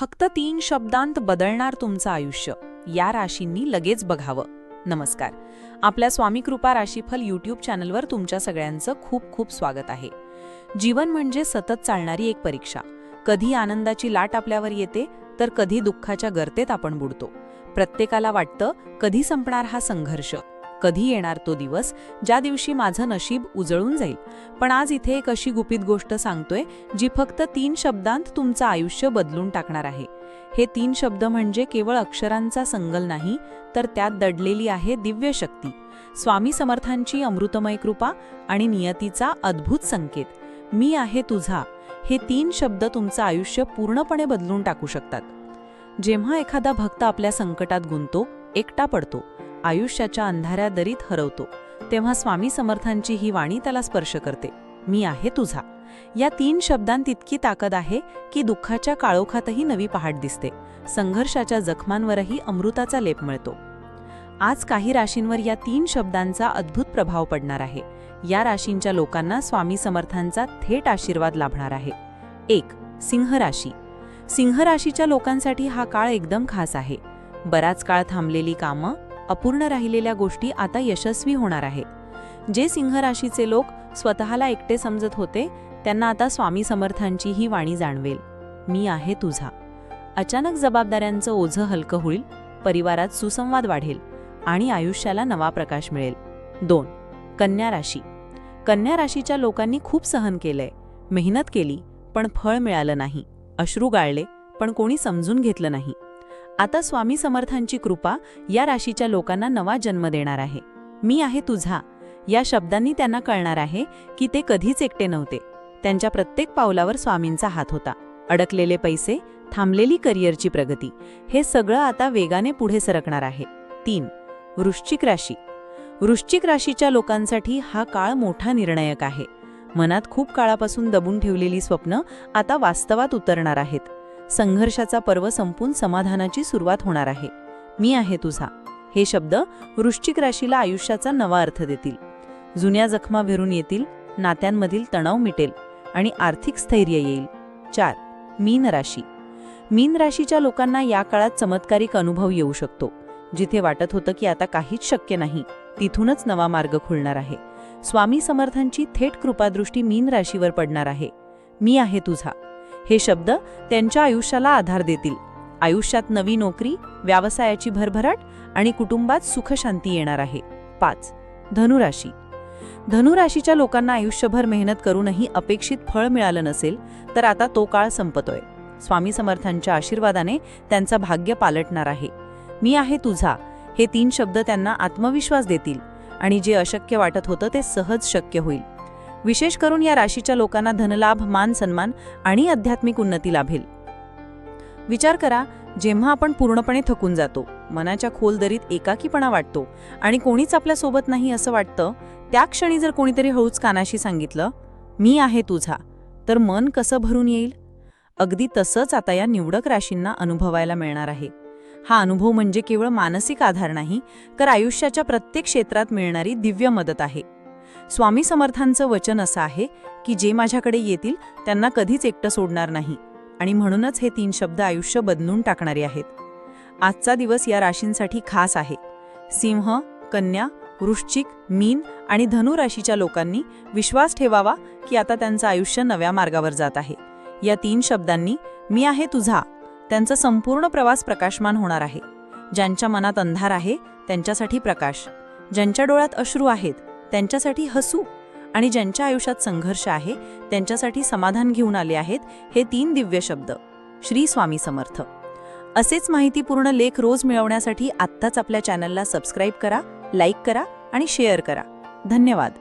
फक्त तीन शब्दांत बदलणार तुमचं आयुष्य. या राशींनी लगेच बघावं. नमस्कार. आपल्या स्वामी कृपा राशीफल यूट्यूब चॅनलवर तुमच्या सगळ्यांचं खूप खूप स्वागत आहे. जीवन म्हणजे सतत चालणारी एक परीक्षा. कधी आनंदाची लाट आपल्यावर येते तर कधी दुःखाच्या गर्तेत आपण बुडतो. प्रत्येकाला वाटतं कधी संपणार हा संघर्ष? कधी येणार तो दिवस ज्या दिवशी माझं नशीब उजळून जाईल. पण आज इथे एक अशी गुपित गोष्ट सांगतोय जी फक्त तीन शब्दांत तुमचं आयुष्य बदलून टाकणार आहे. हे तीन शब्द म्हणजे केवळ अक्षरांचा संगल नाही तर त्यात दडलेली आहे दिव्य शक्ती. स्वामी समर्थांची अमृतमय कृपा आणि नियतीचा अद्भुत संकेत. मी आहे तुझा. हे तीन शब्द तुमचं आयुष्य पूर्णपणे बदलून टाकू शकतात. जेव्हा एखादा भक्त आपल्या संकटात गुंतो एकटा पडतो. आयुष्याच्या अंधाऱ्या दरीत हरवतो तेव्हा स्वामी समर्थांची ही वाणी त्याला स्पर्श करते. मी आहे तुझा. या तीन शब्दांत इतकी ताकद आहे की दुःखाच्या काळोखातही नवी पहाट दिसते. संघर्षाच्या जखमांवरही अमृताचा लेप मिळतो. आज काही राशींवर या तीन शब्दांचा अद्भुत प्रभाव पडणार आहे. या राशींच्या लोकांना स्वामी समर्थांचा थेट आशीर्वाद लाभणार आहे. एक सिंह राशी. सिंह राशीच्या लोकांसाठी हा काळ एकदम खास आहे. बराच काळ थांबलेली कामं अपूर्ण राहिलेल्या गोष्टी आता यशस्वी होणार आहेत जे सिंह राशीचे लोक स्वतःला एकटे समजत होते त्यांना आता स्वामी समर्थांची ही वाणी जाणवेल. मी आहे तुझा. अचानक जबाबदाऱ्यांचं ओझं हलकं होईल परिवारात सुसंवाद वाढेल आणि आयुष्याला नवा प्रकाश मिळेल. दोन कन्या राशी. कन्या राशीच्या लोकांनी खूप सहन केलंय. मेहनत केली पण फळ मिळालं नाही. अश्रू गाळले पण कोणी समजून घेतलं नाही. आता स्वामी समर्थांची कृपा या राशीच्या लोकांना नवा जन्म देणार आहे. मी आहे तुझा. या शब्दांनी त्यांना कळणार आहे की ते कधीच एकटे नव्हते. त्यांच्या प्रत्येक पावलावर स्वामींचा हात होता. अडकलेले पैसे थांबलेली करिअरची प्रगती हे सगळं आता वेगाने पुढे सरकणार आहे. तीन. वृश्चिक राशी. वृश्चिक राशीच्या लोकांसाठी हा काळ मोठा निर्णायक आहे. मनात खूप काळापासून दबून ठेवलेली स्वप्न आता वास्तवात उतरणार आहेत. संघर्षाचा पर्व संपून समाधानाची सुरुवात होणार आहे. मी आहे तुझा. हे शब्द वृश्चिक राशीला आयुष्याचा नवा अर्थ देतील. जुन्या जखमा भरून येतील नात्यांमधील तणाव मिटेल आणि आर्थिक स्थैर्य येईल. चार मीन राशी. मीन राशीच्या लोकांना या काळात चमत्कारिक अनुभव येऊ शकतो. जिथे वाटत होतं की आता काहीच शक्य नाही तिथूनच नवा मार्ग खुलणार आहे. स्वामी समर्थांची थेट कृपादृष्टी मीन राशीवर पडणार आहे. मी आहे तुझा. हे शब्द त्यांच्या आयुष्याला आधार देतील. आयुष्यात नवी नोकरी व्यवसायाची भरभराट आणि कुटुंबात सुखशांती येणार आहे. पाच. धनुराशी. धनुराशीच्या लोकांना आयुष्यभर मेहनत करूनही अपेक्षित फळ मिळालं नसेल तर आता तो काळ संपतोय. स्वामी समर्थांच्या आशीर्वादाने त्यांचं भाग्य पालटणार आहे. मी आहे तुझा. हे तीन शब्द त्यांना आत्मविश्वास देतील आणि जे अशक्य वाटत होतं ते सहज शक्य होईल. विशेष करून या राशीच्या लोकांना धनलाभ मान सन्मान आणि आध्यात्मिक उन्नती लाभेल. विचार करा जेव्हा आपण पूर्णपणे थकून जातो मनाच्या खोल दरीत एकाकीपणा वाटतो आणि कोणीच आपल्यासोबत नाही असं वाटतं त्या क्षणी जर कोणीतरी हळूच कानाशी सांगितलं मी आहे तुझा तर मन कसं भरून येईल? अगदी तसंच आता या निवडक राशींना अनुभवायला मिळणार आहे. हा अनुभव म्हणजे केवळ मानसिक आधार नाही तर आयुष्याच्या प्रत्येक क्षेत्रात मिळणारी दिव्य मदत आहे. स्वामी समर्थांचं वचन असं आहे की जे माझ्याकडे येतील त्यांना कधीच एकटं सोडणार नाही. आणि म्हणूनच हे तीन शब्द आयुष्य बदलून टाकणारे आहेत. आजचा दिवस या राशींसाठी खास आहे. सिंह कन्या वृश्चिक मीन आणि धनु राशीच्या लोकांनी विश्वास ठेवावा की आता त्यांचं आयुष्य नव्या मार्गावर जात आहे. या तीन शब्दांनी मी आहे तुझा त्यांचा संपूर्ण प्रवास प्रकाशमान होणार आहे. ज्यांच्या मनात अंधार आहे त्यांच्यासाठी प्रकाश. ज्यांच्या डोळ्यात अश्रू आहेत त्यांच्यासाठी हसू आणि ज्यांच्या आयुष्यात संघर्ष आहे त्यांच्यासाठी समाधान घेऊन आले आहेत हे तीन दिव्य शब्द. श्री स्वामी समर्थ. असेच माहितीपूर्ण लेख रोज मिळवण्यासाठी आत्ताच आपल्या चॅनलला सबस्क्राईब करा लाईक करा आणि शेअर करा. धन्यवाद.